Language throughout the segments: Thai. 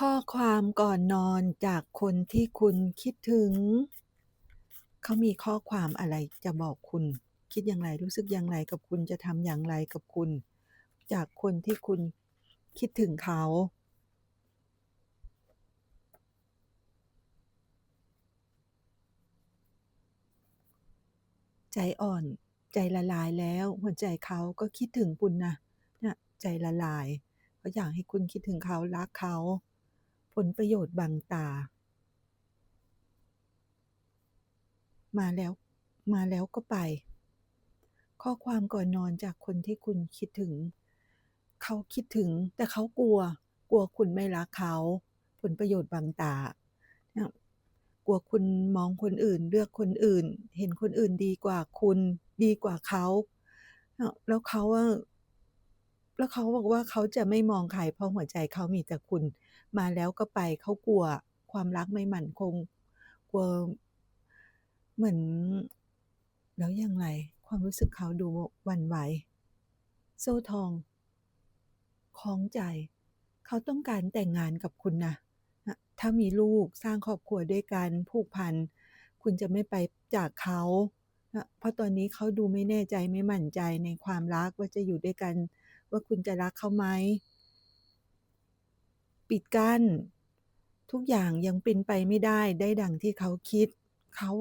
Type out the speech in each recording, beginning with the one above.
ข้อความก่อนนอนจากคนที่คุณคิดถึง เขามีข้อความอะไรจะบอกคุณ คิดอย่างไรรู้สึกอย่างไรกับคุณจะทำอย่างไรกับคุณ จากคนที่คุณคิดถึงเขา ใจอ่อนใจละลายแล้วหัวใจเขาก็คิดถึงคุณนะเนี่ยใจละลายเขาอยากให้คุณคิดถึงเขารักเขา ผลประโยชน์บังตา มาแล้วมาแล้วก็ไป ข้อความก่อนนอนจากคนที่คุณคิดถึง เขาคิดถึงแต่เขากลัว กลัวคุณไม่รักเขา ผลประโยชน์บังตากลัวคุณมองคนอื่น เลือกคนอื่น เห็นคนอื่นดีกว่าคุณดีกว่าเขาเนาะแล้วเขา แล้วเขาบอกว่าเขาจะไม่มองใครเพราะหัวใจเขามีแต่คุณ มาแล้วก็ไปเขากลัวความรักไม่มั่นคง กลัวเหมือน แล้วอย่างไรความรู้สึกเขาดูหวั่นไหว โซ่ทองคล้องใจ เขาต้องการแต่งงานกับคุณนะถ้ามีลูกสร้างครอบครัวด้วยกันผูกพัน คุณจะไม่ไปจากเขาเพราะตอนนี้เขาดูไม่แน่ใจไม่มั่นใจในความรักว่าจะอยู่ด้วยกัน ว่าคุณจะรักเขาไหม ปิดกั้นทุกอย่างยังเป็นไปไม่ได้ได้ดังที่เขาคิด เขา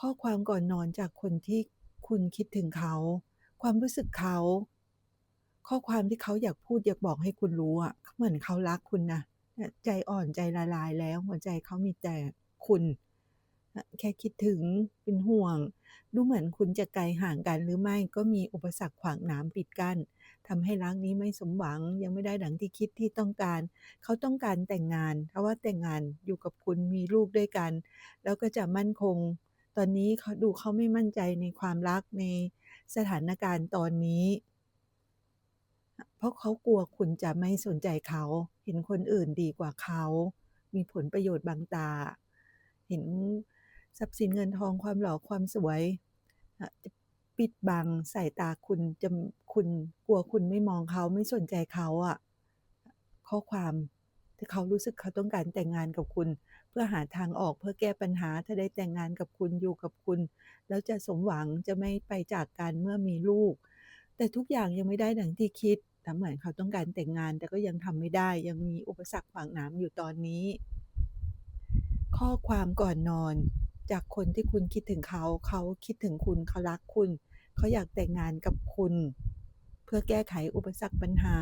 ข้อความก่อนนอนจากคนที่คุณคิดถึงเขา ความรู้สึกเขา ข้อความที่เขาอยากพูดอยากบอกให้คุณรู้อะเหมือนเขารักคุณนะใจอ่อนใจละลายแล้วหัวใจเขามีแต่คุณ แค่คิดถึงเป็นห่วง ดูเหมือนคุณจะไกลห่างกันหรือไม่ก็มีอุปสรรคขวางน้ำปิดกั้น ทำให้รักนี้ไม่สมหวังยังไม่ได้ดังที่คิดที่ต้องการ เขาต้องการแต่งงาน เพราะว่าแต่งงานอยู่กับคุณมีลูกด้วยกัน แล้วก็จะมั่นคง ตอนนี้เขาดูเขาไม่มั่นใจในความรักในสถานการณ์ตอนนี้ เพราะเขากลัวคุณจะไม่สนใจเขา เห็นคนอื่นดีกว่าเขา มีผลประโยชน์บังตา เห็นทรัพย์สินเงินทองความหล่อความสวย ปิดบังสายตาคุณจะคุณกลัวคุณไม่มองเขาไม่สนใจเขาอะข้อความที่เขารู้สึกเขาต้องการแต่งงานกับคุณ เพื่อหาทางออกเพื่อแก้ปัญหาถ้าได้แต่งงานกับคุณอยู่กับคุณ แล้วจะสมหวังจะไม่ไปจากกันเมื่อมีลูก แต่ทุกอย่างยังไม่ได้ดังที่คิดแต่เหมือนเขาต้องการแต่งงานแต่ก็ยังทำไม่ได้ ยังมีอุปสรรคขวางน้ำอยู่ตอนนี้ ข้อความก่อนนอน จากคนที่คุณคิดถึงเขา เขาคิดถึงคุณเขารักคุณ เขาอยากแต่งงานกับคุณ เพื่อแก้ไขอุปสรรคปัญหา